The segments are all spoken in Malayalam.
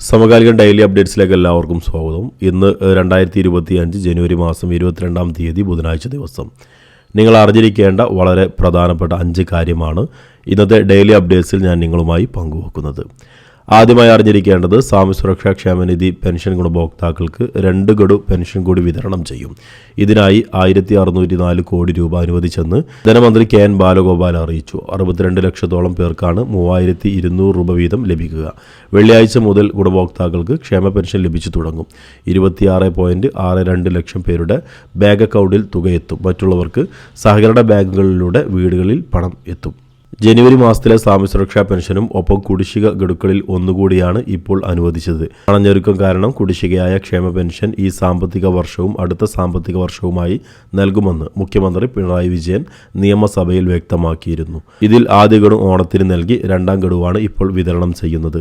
സമകാലിക ഡെയിലി അപ്ഡേറ്റ്സിലേക്ക് എല്ലാവർക്കും സ്വാഗതം. ഇന്ന് രണ്ടായിരത്തി ഇരുപത്തി അഞ്ച് ജനുവരി മാസം ഇരുപത്തിരണ്ടാം തീയതി ബുധനാഴ്ച ദിവസം. നിങ്ങൾ അറിഞ്ഞിരിക്കേണ്ട വളരെ പ്രധാനപ്പെട്ട അഞ്ച് കാര്യമാണ് ഇന്നത്തെ ഡെയിലി അപ്ഡേറ്റ്സിൽ ഞാൻ നിങ്ങളുമായി പങ്കുവെക്കുന്നത്. ആദ്യമായി അറിഞ്ഞിരിക്കേണ്ടത് സാമൂഹ്യ സുരക്ഷാ ക്ഷേമനിധി പെൻഷൻ ഗുണഭോക്താക്കൾക്ക് രണ്ട് ഗഡു പെൻഷൻ കൂടി വിതരണം ചെയ്യും. ഇതിനായി ആയിരത്തി അറുന്നൂറ്റി നാല് കോടി രൂപ അനുവദിച്ചെന്ന് ധനമന്ത്രി കെ എൻ ബാലഗോപാൽ അറിയിച്ചു. അറുപത്തിരണ്ട് ലക്ഷത്തോളം പേർക്കാണ് മൂവായിരത്തി ഇരുന്നൂറ് രൂപ വീതം ലഭിക്കുക. വെള്ളിയാഴ്ച മുതൽ ഗുണഭോക്താക്കൾക്ക് ക്ഷേമ പെൻഷൻ ലഭിച്ചു തുടങ്ങും. ഇരുപത്തിയാറ് പോയിന്റ് ആറ് രണ്ട് ലക്ഷം പേരുടെ ബാങ്ക് അക്കൗണ്ടിൽ തുകയെത്തും. മറ്റുള്ളവർക്ക് സഹകരണ ബാങ്കുകളിലൂടെ വീടുകളിൽ പണം എത്തും. ജനുവരി മാസത്തിലെ സാമൂഹ്യ സുരക്ഷാ പെൻഷനും ഒപ്പം കുടിശ്ശിക ഗഡുക്കളിൽ ഒന്നുകൂടിയാണ് ഇപ്പോൾ അനുവദിച്ചത്. പണഞ്ഞൊരുക്കം കാരണം കുടിശ്ശികയായ ക്ഷേമ പെൻഷൻ ഈ സാമ്പത്തിക വർഷവും അടുത്ത സാമ്പത്തിക വർഷവുമായി നൽകുമെന്ന് മുഖ്യമന്ത്രി പിണറായി വിജയൻ നിയമസഭയിൽ വ്യക്തമാക്കിയിരുന്നു. ഇതിൽ ആദ്യ ഗഡു ഓണത്തിന് നൽകി രണ്ടാം ഗഡുവാണ് ഇപ്പോൾ വിതരണം ചെയ്യുന്നത്.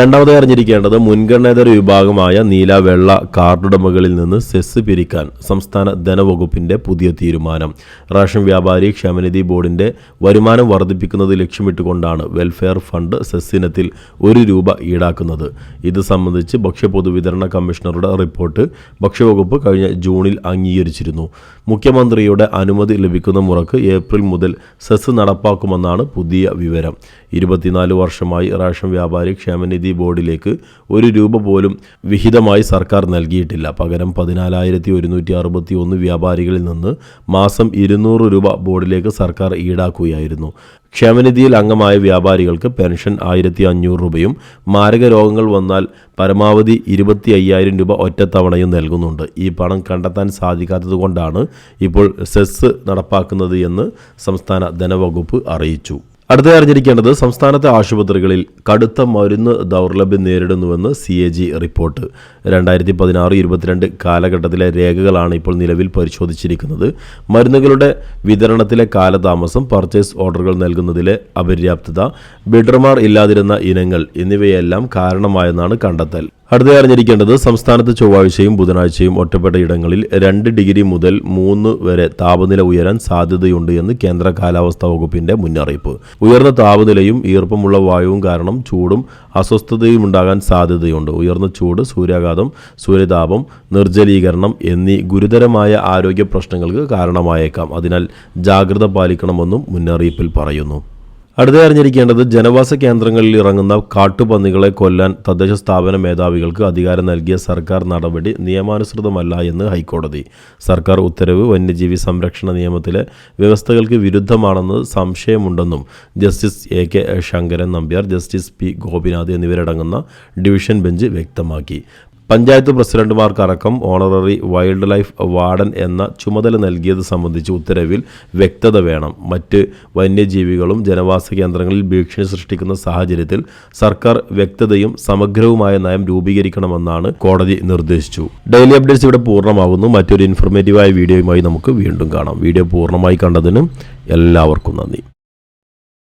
രണ്ടാമതായി അറിഞ്ഞിരിക്കേണ്ടത് മുൻഗണനേതര വിഭാഗമായ നീല വെള്ള കാർഡുടമകളിൽ നിന്ന് സെസ് പിരിക്കാൻ സംസ്ഥാന ധനവകുപ്പിന്റെ പുതിയ തീരുമാനം. റേഷൻ വ്യാപാരി ക്ഷേമനിധി ബോർഡിന്റെ വരുമാനം വർദ്ധിപ്പിക്കുന്നത് ലക്ഷ്യമിട്ടുകൊണ്ടാണ് വെൽഫെയർ ഫണ്ട് സെസ് ഇനത്തിൽ ഒരു രൂപ ഈടാക്കുന്നത്. ഇത് സംബന്ധിച്ച് ഭക്ഷ്യപൊതുവിതരണ കമ്മീഷണറുടെ റിപ്പോർട്ട് ഭക്ഷ്യവകുപ്പ് കഴിഞ്ഞ ജൂണിൽ അംഗീകരിച്ചിരുന്നു. മുഖ്യമന്ത്രിയുടെ അനുമതി ലഭിക്കുന്ന മുറക്ക് ഏപ്രിൽ മുതൽ സെസ് നടപ്പാക്കുമെന്നാണ് പുതിയ വിവരം. ഇരുപത്തിനാല് വർഷമായി റേഷൻ വ്യാപാരി ക്ഷേമനിധി ബോർഡിലേക്ക് ഒരു രൂപ പോലും വിഹിതമായി സർക്കാർ നൽകിയിട്ടില്ല. പകരം പതിനാലായിരത്തി ഒരുന്നൂറ്റി അറുപത്തി ഒന്ന് വ്യാപാരികളിൽ നിന്ന് മാസം ഇരുന്നൂറ് രൂപ ബോർഡിലേക്ക് സർക്കാർ ഈടാക്കുകയായിരുന്നു. ക്ഷേമനിധിയിൽ അംഗമായ വ്യാപാരികൾക്ക് പെൻഷൻ ആയിരത്തി അഞ്ഞൂറ് രൂപയും മാരക രോഗങ്ങൾ വന്നാൽ പരമാവധി ഇരുപത്തി അയ്യായിരം രൂപ ഒറ്റത്തവണയും നൽകുന്നുണ്ട്. ഈ പണം കണ്ടെത്താൻ സാധിക്കാത്തതുകൊണ്ടാണ് ഇപ്പോൾ സെസ് നടപ്പാക്കുന്നത് എന്ന് സംസ്ഥാന ധനവകുപ്പ് അറിയിച്ചു. അടുത്ത അറിഞ്ഞിരിക്കേണ്ടത് സംസ്ഥാനത്തെ ആശുപത്രികളിൽ കടുത്ത മരുന്ന് ദൗർലഭ്യം നേരിടുന്നുവെന്ന് സി എ ജി റിപ്പോർട്ട്. രണ്ടായിരത്തി പതിനാറ് ഇരുപത്തിരണ്ട് കാലഘട്ടത്തിലെ രേഖകളാണ് ഇപ്പോൾ നിലവിൽ പരിശോധിച്ചിരിക്കുന്നത്. മരുന്നുകളുടെ വിതരണത്തിലെ കാലതാമസം പർച്ചേസ് ഓർഡറുകൾ നൽകുന്നതിലെ അപര്യാപ്തത ബിഡർമാർ ഇല്ലാതിരുന്ന ഇനങ്ങൾ എന്നിവയെല്ലാം കാരണമായെന്നാണ് കണ്ടെത്തൽ. അടുത്ത അറിഞ്ഞിരിക്കേണ്ടത് സംസ്ഥാനത്ത് ചൊവ്വാഴ്ചയും ബുധനാഴ്ചയും ഒറ്റപ്പെട്ട ഇടങ്ങളിൽ രണ്ട് ഡിഗ്രി മുതൽ മൂന്ന് വരെ താപനില ഉയരാൻ സാധ്യതയുണ്ട് എന്ന് കേന്ദ്ര കാലാവസ്ഥാ വകുപ്പിന്റെ മുന്നറിയിപ്പ്. ഉയർന്ന താപനിലയും ഈർപ്പമുള്ള വായുവും കാരണം ചൂടും അസ്വസ്ഥതയും ഉണ്ടാകാൻ സാധ്യതയുണ്ട്. ഉയർന്ന ചൂട് സൂര്യാഘാതം സൂര്യതാപം നിർജലീകരണം എന്നീ ഗുരുതരമായ ആരോഗ്യ പ്രശ്നങ്ങൾക്ക് കാരണമായേക്കാം. അതിനാൽ ജാഗ്രത പാലിക്കണമെന്നും മുന്നറിയിപ്പിൽ പറയുന്നു. അടുത്ത അറിഞ്ഞിരിക്കേണ്ടത് ജനവാസ കേന്ദ്രങ്ങളിൽ ഇറങ്ങുന്ന കാട്ടുപന്നികളെ കൊല്ലാൻ തദ്ദേശ സ്ഥാപന മേധാവികൾക്ക് അധികാരം നൽകിയ സർക്കാർ നടപടി നിയമാനുസൃതമല്ല എന്ന് ഹൈക്കോടതി. സർക്കാർ ഉത്തരവ് വന്യജീവി സംരക്ഷണ നിയമത്തിലെ വ്യവസ്ഥകൾക്ക് വിരുദ്ധമാണെന്ന് സംശയമുണ്ടെന്നും justice A K Sankaran Nambiar justice P Gopinath എന്നിവരടങ്ങുന്ന ഡിവിഷൻ ബെഞ്ച് വ്യക്തമാക്കി. പഞ്ചായത്ത് പ്രസിഡന്റുമാർക്കടക്കം ഓണററി വൈൽഡ് ലൈഫ് വാർഡൻ എന്ന ചുമതല നൽകിയത് സംബന്ധിച്ച് ഉത്തരവിൽ വ്യക്തത വേണം. മറ്റ് വന്യജീവികളും ജനവാസ കേന്ദ്രങ്ങളിൽ ഭീഷണി സൃഷ്ടിക്കുന്ന സാഹചര്യത്തിൽ സർക്കാർ വ്യക്തതയും സമഗ്രവുമായ നയം രൂപീകരിക്കണമെന്നാണ് കോടതി നിർദ്ദേശിച്ചു. ഡെയിലി അപ്ഡേറ്റ്സ് ഇവിടെ പൂർണമാകുന്നു. മറ്റൊരു ഇൻഫർമേറ്റീവായ വീഡിയോയുമായി നമുക്ക് വീണ്ടും കാണാം. വീഡിയോ പൂർണമായി കണ്ടതിന് എല്ലാവർക്കും നന്ദി.